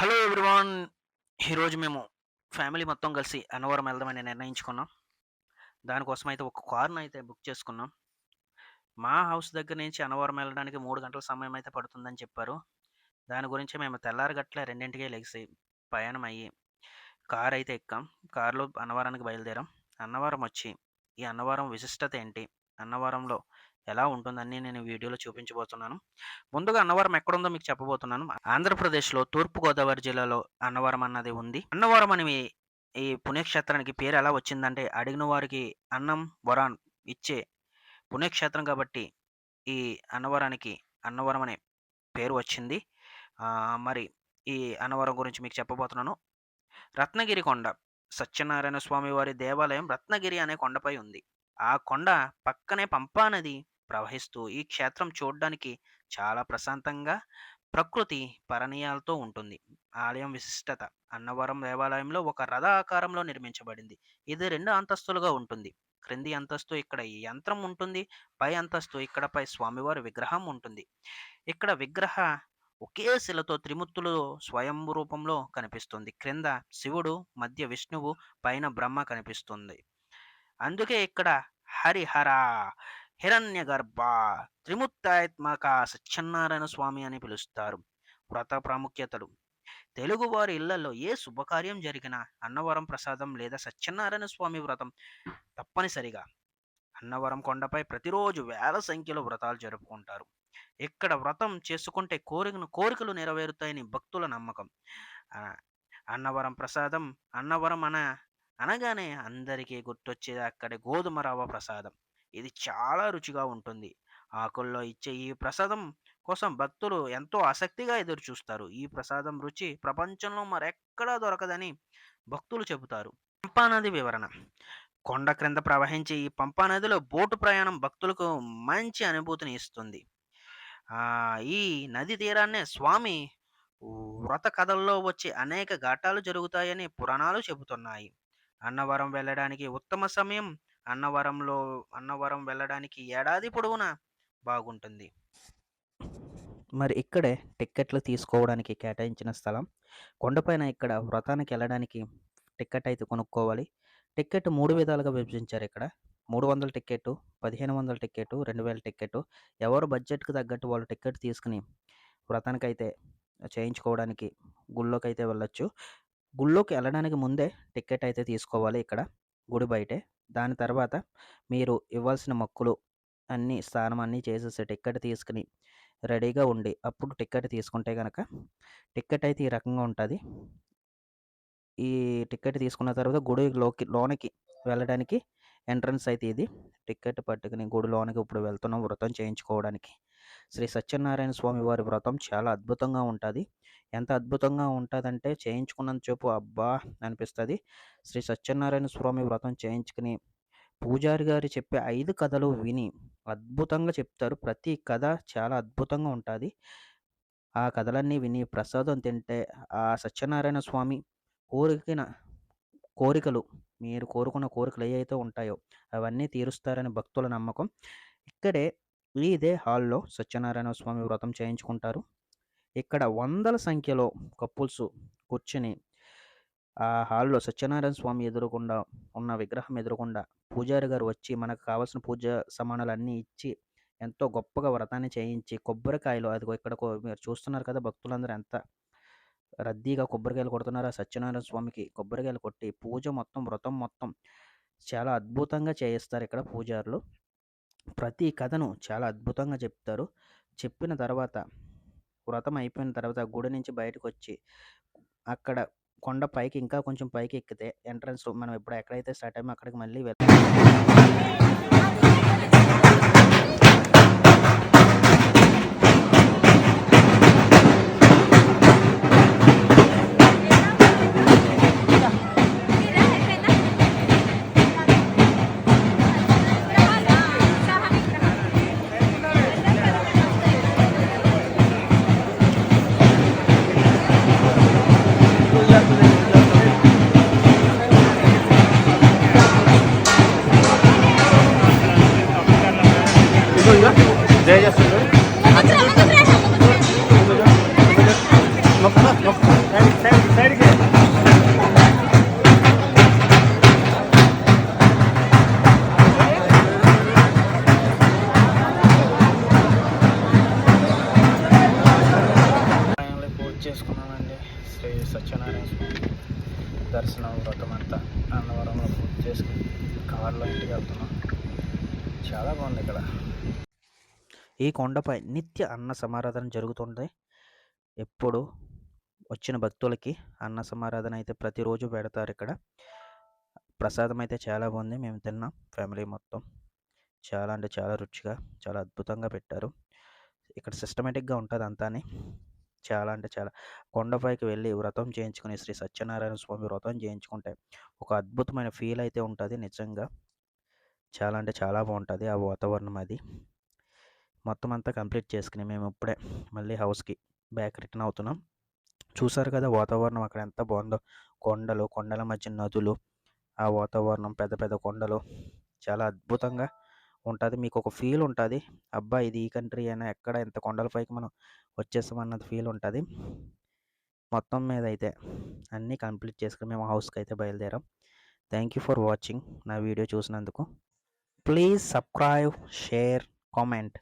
Hello everyone ఈరోజు మేము family మొత్తం కలిసి అన్నవరం వెళ్దామని నిర్ణయించుకున్నాం. దానికోసం అయితే ఒక కార్ను అయితే బుక్ చేసుకున్నాం. మా హౌస్ దగ్గర నుంచి అన్నవరం వెళ్ళడానికి మూడు గంటల సమయం అయితే పడుతుందని చెప్పారు. దాని గురించి మేము తెల్లారగట్ల రెండింటికే లెగిసి ప్రయాణం అయ్యి కార్ అయితే ఎక్కాం. కారులో అన్నవరానికి బయలుదేరాం. అన్నవరం వచ్చి ఈ అన్నవరం విశిష్టత ఏంటి? అన్నవరంలో ఎలా ఉంటుందని నేను వీడియోలో చూపించబోతున్నాను. ముందుగా అన్నవరం ఎక్కడుందో మీకు చెప్పబోతున్నాను. ఆంధ్రప్రదేశ్లో తూర్పుగోదావరి జిల్లాలో అన్నవరం అన్నది ఉంది. అన్నవరం అని ఈ పుణ్యక్షేత్రానికి పేరు ఎలా వచ్చిందంటే అడిగిన వారికి అన్నం వరాన్ ఇచ్చే పుణ్యక్షేత్రం కాబట్టి ఈ అన్నవరానికి అన్నవరం అనే పేరు వచ్చింది. మరి ఈ అన్నవరం గురించి మీకు చెప్పబోతున్నాను. రత్నగిరి కొండ. సత్యనారాయణ స్వామి వారి దేవాలయం రత్నగిరి అనే కొండపై ఉంది. ఆ కొండ పక్కనే పంపా నది ప్రవహిస్తూ ఈ క్షేత్రం చూడడానికి చాలా ప్రశాంతంగా ప్రకృతి పరణీయాలతో ఉంటుంది. ఆలయం విశిష్టత. అన్నవరం దేవాలయంలో ఒక రథ ఆకారంలో నిర్మించబడింది. ఇది రెండు అంతస్తులుగా ఉంటుంది. క్రింది అంతస్తు ఇక్కడ ఈ యంత్రం ఉంటుంది. పై అంతస్తు ఇక్కడ పై స్వామివారి విగ్రహం ఉంటుంది. ఇక్కడ విగ్రహ ఒకే శిలతో త్రిమూర్తులు స్వయం రూపంలో కనిపిస్తుంది. క్రింద శివుడు మధ్య విష్ణువు పైన బ్రహ్మ కనిపిస్తుంది. అందుకే ఇక్కడ హరిహర హిరణ్య గర్భ త్రిముత్తాత్మక సత్యనారాయణ స్వామి అని పిలుస్తారు. వ్రత ప్రాముఖ్యతలు. తెలుగువారి ఇళ్ళలో ఏ శుభకార్యం జరిగినా అన్నవరం ప్రసాదం లేదా సత్యనారాయణ స్వామి వ్రతం తప్పనిసరిగా. అన్నవరం కొండపై ప్రతిరోజు వేల సంఖ్యలో వ్రతాలు జరుపుకుంటారు. ఇక్కడ వ్రతం చేసుకుంటే కోరికను కోరికలు నెరవేరుతాయని భక్తుల నమ్మకం. అన్నవరం ప్రసాదం అన్నవరం అన అనగానే అందరికీ గుర్తొచ్చేది అక్కడి గోధుమ రవ్వ ప్రసాదం. ఇది చాలా రుచిగా ఉంటుంది. ఆకుల్లో ఇచ్చే ఈ ప్రసాదం కోసం భక్తులు ఎంతో ఆసక్తిగా ఎదురు చూస్తారు. ఈ ప్రసాదం రుచి ప్రపంచంలో మరెక్కడా దొరకదని భక్తులు చెబుతారు. పంపా నది వివరణ. కొండ క్రింద ప్రవహించే ఈ పంపా నదిలో బోటు ప్రయాణం భక్తులకు మంచి అనుభూతిని ఇస్తుంది. ఈ నది తీరాన్నే స్వామి వ్రత కథల్లో వచ్చే అనేక ఘాటాలు జరుగుతాయని పురాణాలు చెబుతున్నాయి. అన్నవరం వెళ్ళడానికి ఉత్తమ సమయం. అన్నవరంలో అన్నవరం వెళ్ళడానికి ఏడాది పొడవునా? బాగుంటుంది. మరి ఇక్కడే టిక్కెట్లు తీసుకోవడానికి కేటాయించిన స్థలం. కొండపైన ఇక్కడ వ్రతానికి వెళ్ళడానికి టిక్కెట్ అయితే కొనుక్కోవాలి. టిక్కెట్ మూడు విధాలుగా విభజించారు ఇక్కడ. మూడు వందల టిక్కెట్ పదిహేను వందల టిక్కెట్ రెండు వేల టిక్కెట్ ఎవరు బడ్జెట్కి తగ్గట్టు వాళ్ళు టిక్కెట్ తీసుకుని వ్రతానికి అయితే చేయించుకోవడానికి గుళ్ళోకి అయితే వెళ్ళొచ్చు. గుళ్ళోకి వెళ్ళడానికి ముందే టికెట్ అయితే తీసుకోవాలి ఇక్కడ గుడి బయటే. దాని తర్వాత మీరు ఇవ్వాల్సిన మొక్కులు అన్నీ స్నానం అన్నీ చేసేసి టిక్కెట్ తీసుకుని రెడీగా ఉండి అప్పుడు టికెట్ తీసుకుంటే కనుక టిక్కెట్ అయితే ఈ రకంగా ఉంటుంది. ఈ టిక్కెట్ తీసుకున్న తర్వాత గుడి లోకి లోనికి వెళ్ళడానికి ఎంట్రన్స్ అయితే ఇది. టికెట్ పట్టుకుని గుడి లోనికి ఇప్పుడు వెళ్తున్నాం వ్రతం చేయించుకోవడానికి. శ్రీ సత్యనారాయణ స్వామి వారి వ్రతం చాలా అద్భుతంగా ఉంటుంది. ఎంత అద్భుతంగా ఉంటుందంటే చేయించుకున్నంత చెప్పు అబ్బా అనిపిస్తుంది. శ్రీ సత్యనారాయణ స్వామి వ్రతం చేయించుకుని పూజారి గారు చెప్పే ఐదు కథలు విని అద్భుతంగా చెప్తారు. ప్రతి కథ చాలా అద్భుతంగా ఉంటుంది. ఆ కథలన్నీ విని ప్రసాదం తింటే ఆ సత్యనారాయణ స్వామి కోరికిన కోరికలు మీరు కోరుకున్న కోరికలు ఏవైతే ఉంటాయో అవన్నీ తీరుస్తారని భక్తుల నమ్మకం. ఇక్కడే ఇదే హాల్లో సత్యనారాయణ స్వామి వ్రతం చేయించుకుంటారు. ఇక్కడ వందల సంఖ్యలో కపుల్స్ కూర్చుని ఆ హాల్లో సత్యనారాయణ స్వామి ఎదురుకుండా ఉన్న విగ్రహం ఎదురుకుండా పూజారి గారు వచ్చి మనకు కావాల్సిన పూజ సమానాలన్నీ అన్నీ ఇచ్చి ఎంతో గొప్పగా వ్రతాన్ని చేయించి కొబ్బరికాయలు అది ఇక్కడ మీరు చూస్తున్నారు కదా భక్తులందరూ ఎంత రద్దీగా కొబ్బరికాయలు కొడుతున్నారు ఆ సత్యనారాయణ స్వామికి కొబ్బరికాయలు కొట్టి పూజ మొత్తం వ్రతం మొత్తం చాలా అద్భుతంగా చేయిస్తారు ఇక్కడ పూజారులు. ప్రతి కథను చాలా అద్భుతంగా చెప్తారు. చెప్పిన తర్వాత వ్రతం అయిపోయిన తర్వాత గుడి నుంచి బయటకు వచ్చి అక్కడ కొండ పైకి ఇంకా కొంచెం పైకి ఎక్కితే ఎంట్రన్స్ మనం ఇప్పుడు ఎక్కడైతే స్టార్ట్ అయ్యామో అక్కడికి మళ్ళీ వెళ్ళాలి చేస్తుందా జయ చేస్తుందా శ్రీ సత్యనారాయణ స్వామి దర్శనం వ్రతం అంతా అన్నవరంలో పూర్తి చేసుకుని కారులో ఇంటికి వెళ్తున్నాం. చాలా బాగుంది ఇక్కడ. ఈ కొండపై నిత్య అన్న సమారాధన జరుగుతుంది ఎప్పుడు? వచ్చిన భక్తులకి అన్న సమారాధన అయితే ప్రతిరోజు పెడతారు ఇక్కడ. ప్రసాదం అయితే చాలా బాగుంది. మేము తిన్నాం. ఫ్యామిలీ మొత్తం చాలా అంటే చాలా రుచిగా చాలా అద్భుతంగా పెట్టారు. ఇక్కడ సిస్టమేటిక్గా ఉంటుంది అంతాని. చాలా అంటే చాలా. కొండపైకి వెళ్ళి వ్రతం చేయించుకుని శ్రీ సత్యనారాయణ స్వామి వ్రతం చేయించుకుంటే ఒక అద్భుతమైన ఫీల్ అయితే ఉంటుంది నిజంగా. చాలా అంటే చాలా బాగుంటుంది ఆ వాతావరణం అది. మొత్తం అంతా కంప్లీట్ చేసుకుని మేము ఇప్పుడే మళ్ళీ హౌస్కి బ్యాక్ రిటర్న్ అవుతున్నాం. చూసారు కదా వాతావరణం అక్కడ ఎంత బాగుందో. కొండలు కొండల మధ్య నదులు ఆ వాతావరణం పెద్ద పెద్ద కొండలు. చాలా అద్భుతంగా ఉంటుంది. మీకు ఒక ఫీల్ ఉంటుంది. అబ్బా! ఇది ఈ కంట్రీ అయినా ఎక్కడ ఎంత కొండలపైకి మనం వచ్చేసాం అన్నది ఫీల్ ఉంటుంది. మొత్తం మీద అయితే అన్నీ కంప్లీట్ చేసుకుని మేము హౌస్కి అయితే బయలుదేరాం. థ్యాంక్ యూ ఫర్ వాచింగ్ నా వీడియో చూసినందుకు. Please subscribe share comment.